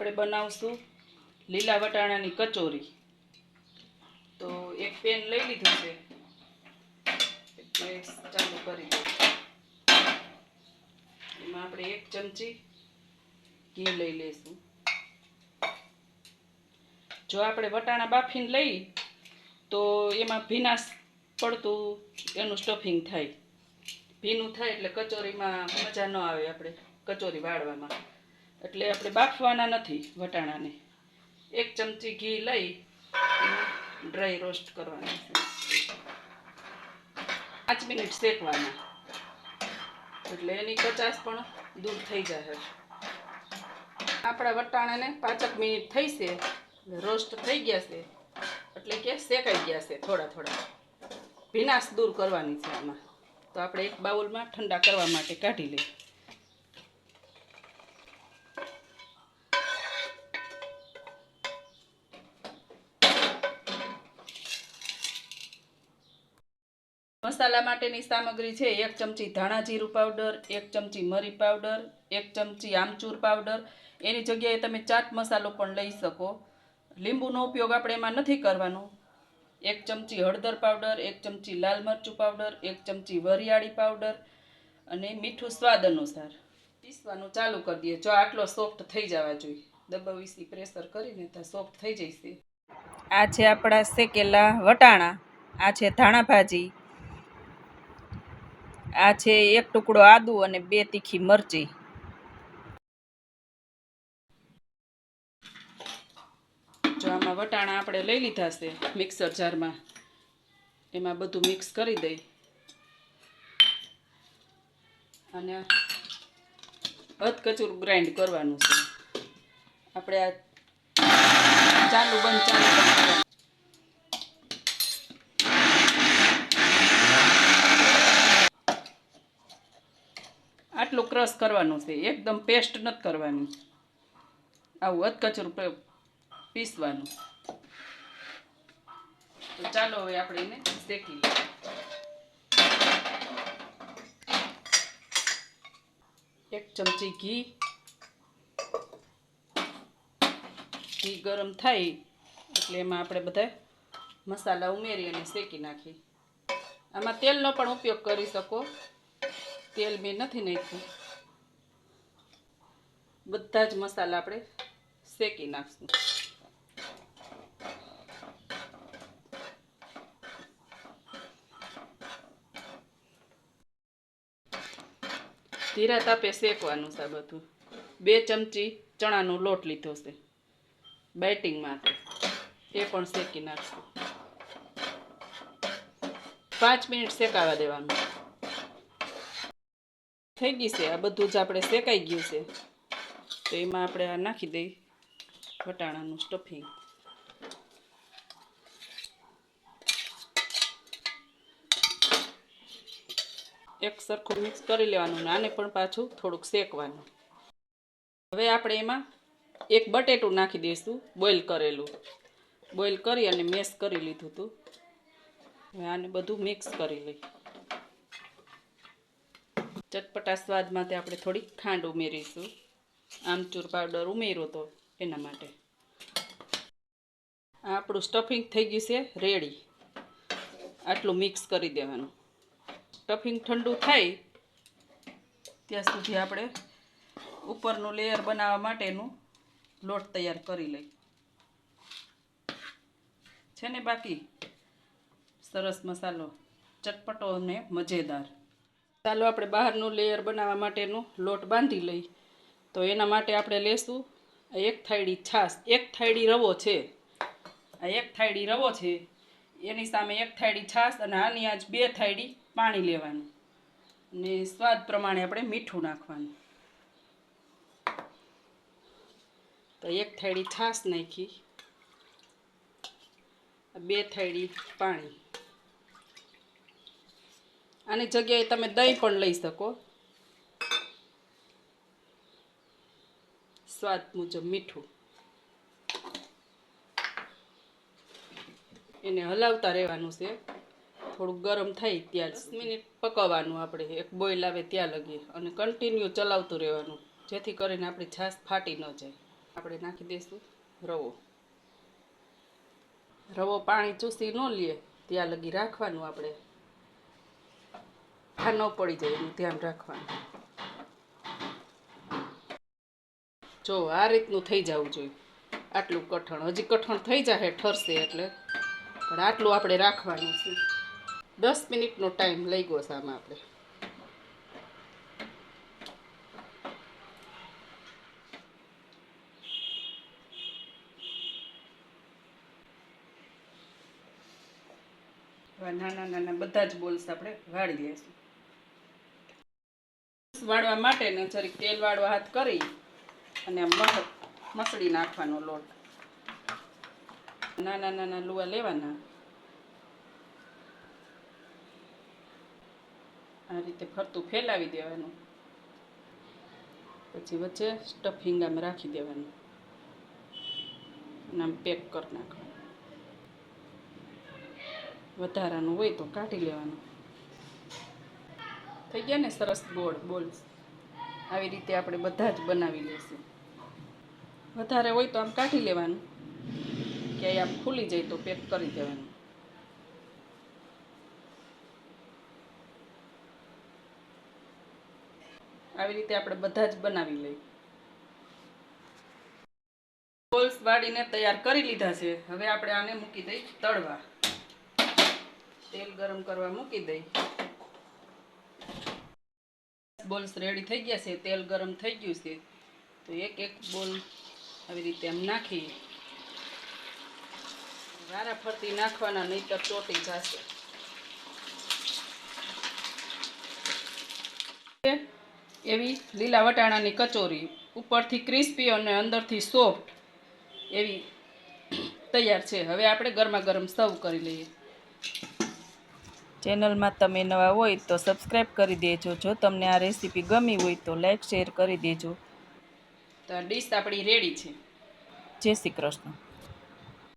આપણે બનાવશું લીલા વટાણાની કચોરી. તો એક પેન લઈ લીધું છે. ચાલુ કરી દઉં. એમાં આપણે એક ચમચી ઘી લઈ લઈશું જો આપણે વટાણા બાફીને લઈ, તો એમાં ભીનાશ પડતું એનું સ્ટફિંગ થાય. ભીનું થાય એટલે કચોરીમાં મજા ન આવે આપણે કચોરી વાળવામાં. એટલે આપણે બાફવાના નથી વટાણાને. એક ચમચી ઘી લઈ ડ્રાય રોસ્ટ કરવાના પાંચ મિનિટ શેકવાના. એટલે એની કચાશ પણ દૂર થઈ જશે આપણા વટાણાને પાંચક મિનિટ થઈ છે. રોસ્ટ થઈ ગયા છે. એટલે કે શેકાઈ ગયા છે થોડા થોડા. ભીનાશ દૂર કરવાની છે આમાં. તો આપણે એક બાઉલમાં ઠંડા કરવા માટે કાઢી લઈએ. મસાલા માટેની સામગ્રી છે, એક ચમચી ધાણા જીરું પાવડર એક ચમચી મરી પાવડર એક ચમચી આમચૂર પાવડર એની જગ્યાએ તમે ચાટ મસાલો પણ લઈ શકો. લીંબુનો ઉપયોગ આપણે એમાં નથી કરવાનો. એક ચમચી હળદર પાવડર એક ચમચી લાલ મરચું પાવડર એક ચમચી વરિયાળી પાવડર અને મીઠું સ્વાદ અનુસાર. પીસવાનું ચાલુ કરી દઈએ. જો આટલો સોફ્ટ થઈ જવા જોઈએ. દબાવીસી પ્રેશર કરીને તો સોફ્ટ થઈ જશે. આ છે આપણા શેકેલા વટાણા. આ છે ધાણા ભાજી. આ છે એક ટુકડો આદુ અને બે તીખી મરચી. જો આમાં વટાણા આપણે લઈ લીધા છે મિક્સર જારમાં. એમાં બધું મિક્સ કરી દઈ. અને અધકચુર ગ્રાઇન્ડ કરવાનું છે. આપણે આ ચાલુ બંધ ચાલુ બંધ કરવાનું. આટલું ક્રશ કરવાનું છે, એકદમ પેસ્ટ નથી કરવાની. આવું અધકચરું પીસવાનું. તો ચાલો હવે આપણે એને શેકી એક ચમચી ઘી. ઘી ગરમ થાય, એટલે એમાં આપણે બધા મસાલા ઉમેરી અને શેકી નાખી આમાં તેલનો પણ ઉપયોગ કરી શકો. તેલ મેં નથી નાખ્યું. બધા જ મસાલા આપણે શેકી નાખશું. ધીરા તાપે શેકવાનું છે બધું બે ચમચી ચણાનો લોટ લીધો છે. બેટિંગ માટે. એ પણ શેકી નાખશું. પાંચ મિનિટ શેકાવા દેવાનું. થઈ ગઈ છે. આ બધું જ આપણે શેકાઈ ગયું છે. તો એમાં આપણે આ નાખી દઈ વટાણાનું સ્ટફિંગ એક સરખું મિક્સ કરી લેવાનું આને પણ પાછું થોડુંક શેકવાનું. હવે આપણે એમાં એક બટેટું નાખી દઈશું બોઇલ કરેલું. બોઇલ કરી અને મેશ કરી લીધું હતું. હવે આને બધું મિક્સ કરી લઈ ચટપટા સ્વાદ માટે આપણે થોડીક ખાંડ ઉમેરીશું. આમચૂર પાવડર ઉમેર્યો તો એના માટે. આપણું સ્ટફિંગ થઈ ગયું છે રેડી આટલું મિક્સ કરી દેવાનું. સ્ટફિંગ ઠંડુ થાય ત્યાં સુધી આપણે ઉપરનું લેયર બનાવવા માટેનું લોટ તૈયાર કરી લઈ. છે ને બાકી? સરસ મસાલો. ચટપટો અને મજેદાર. ચાલો આપણે બહારનું લેયર બનાવવા માટેનું લોટ બાંધી લઈ. તો એના માટે આપણે લેશું એક થાળી છાશ. એક થાળી રવો છે. આ એક થાળી રવો છે. એની સામે એક થાળી છાશ અને આની આજ બે થાળી પાણી લેવાનું. અને સ્વાદ પ્રમાણે આપણે મીઠું નાખવાનું. તો એક થાળી છાશ નાખી. બે થાળી પાણી. આની જગ્યાએ તમે દહીં પણ લઈ શકો. સ્વાદ મુજબ મીઠું. એને હલાવતા રહેવાનું છે. થોડુંક ગરમ થાય ત્યાં દસ મિનિટ. પકવવાનું આપણે એક બોઇલ આવે ત્યાં લગી અને કન્ટિન્યુ ચલાવતું રહેવાનું જેથી કરીને આપણી છાશ ફાટી ન જાય. આપણે નાખી દઈશું રવો. રવો પાણી ચૂસી ન લે ત્યાં લગી રાખવાનું આપણે. આ ન પડી જાય એનું ધ્યાન રાખવાનું. જો, આ રીતનું થઈ જવું જોઈએ. આટલું કઠણ. હજી કઠણ થઈ જાય ઠરશે એટલે. પણ આટલું આપણે રાખવાનું છે. દસ મિનિટનો ટાઈમ લઈ ગયો છે આમાં આપણે. નાના નાના બધા જ બોલ્સ આપણે વાળી લઈશું વાળવા માટે ને જરીક તેલ વાળવા હાથ કરી અને મસ મસળી નાખવાનો લોટ. નાના નાના લુવા લેવાના. આ રીતે ફરતું ફેલાવી દેવાનું. પછી વચ્ચે સ્ટફિંગ આમ રાખી દેવાનું. અને આમ પેક કરી નાખવાનું. વધારાનું હોય તો કાઢી લેવાનું. થઈ ગયા ને સરસ ગોળ બોલ આવી રીતે આપણે બધા જ બનાવી લઈશું. વધારે હોય તો આમ કાઢી લેવાનું. કે આમ ખુલી જાય તો પેક કરી દેવાનું. આવી રીતે આપણે બધા જ બનાવી લઈએ. બોલ્સ વાળીને તૈયાર કરી લીધા છે. હવે આપણે આને મૂકી દઈ તળવા. તેલ ગરમ કરવા મૂકી દઈ. બોલ્સ રેડી થઈ ગયા છે, તેલ ગરમ થઈ ગયું છે. તો એક એક બોલ આવી રીતે એમ નાખી. વારા ફરતી નાખવાના, નહીતર ચોટી જશે. એવી લીલા વટાણાની કચોરી ઉપરથી ક્રિસ્પી અને અંદરથી સોફ્ટ એવી તૈયાર છે. હવે આપણે ગરમા ગરમ સર્વ કરી લઈએ. ચેનલમાં તમે નવા હોય તો સબસ્ક્રાઈબ કરી દેજો. જો તમને આ રેસીપી ગમી હોય તો લાઈક શેર કરી દેજો. તો ડીશ આપણી રેડી છે. જય શ્રી કૃષ્ણ.